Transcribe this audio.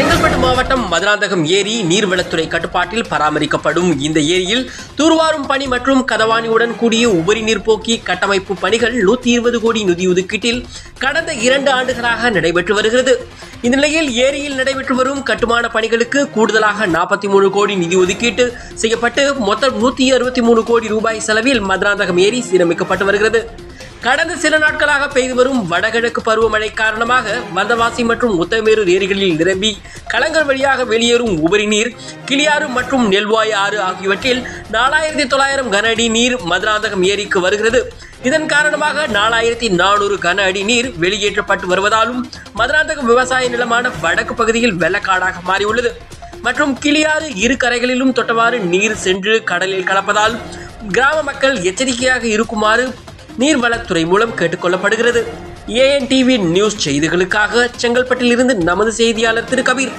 செங்கல்பட்டு மாவட்டம் மதுராந்தகம் ஏரி நீர்வளத்துறை கட்டுப்பாட்டில் பராமரிக்கப்படும் இந்த ஏரியில் தூர்வாரும் பணி மற்றும் கதவாணியுடன் கூடிய உபரி நீர் போக்கி கட்டமைப்பு பணிகள் நூத்தி இருபது கோடி நிதி ஒதுக்கீட்டில் கடந்த இரண்டு ஆண்டுகளாக நடைபெற்று வருகிறது. இந்த நிலையில் ஏரியில் நடைபெற்று வரும் கட்டுமான பணிகளுக்கு கூடுதலாக நாற்பத்தி மூணு கோடி நிதி ஒதுக்கீட்டு செய்யப்பட்டு மொத்தம் நூத்தி அறுபத்தி மூணு கோடி ரூபாய் செலவில் மதுராந்தகம் ஏரி சீரமைக்கப்பட்டு வருகிறது. கடந்த சில நாட்களாக பெய்து வரும் வடகிழக்கு பருவமழை காரணமாக வந்தவாசி மற்றும் முத்தமேரூர் ஏரிகளில் நிரம்பி களங்கள் வழியாக வெளியேறும் உபரி நீர் கிளியாறு மற்றும் நெல்வாய் ஆறு ஆகியவற்றில் நாலாயிரத்தி தொள்ளாயிரம் கன அடி நீர் மதுராந்தகம் ஏரிக்கு வருகிறது. இதன் காரணமாக நாலாயிரத்தி நானூறு கன அடி நீர் வெளியேற்றப்பட்டு வருவதாலும் மதுராந்தகம் விவசாய நிலமான வடக்கு பகுதியில் வெள்ளக்காடாக மாறியுள்ளது. மற்றும் கிளியாறு இரு கரைகளிலும் தொட்டவாறு நீர் சென்று கடலில் கலப்பதால் கிராம மக்கள் எச்சரிக்கையாக இருக்குமாறு நீர்வளத்துறை மூலம் கேட்டுக்கொள்ளப்படுகிறது. ஏஎன் டிவி நியூஸ் செய்திகளுக்காக செங்கல்பட்டில் இருந்து நமது செய்தியாளர் திரு. கபீர்.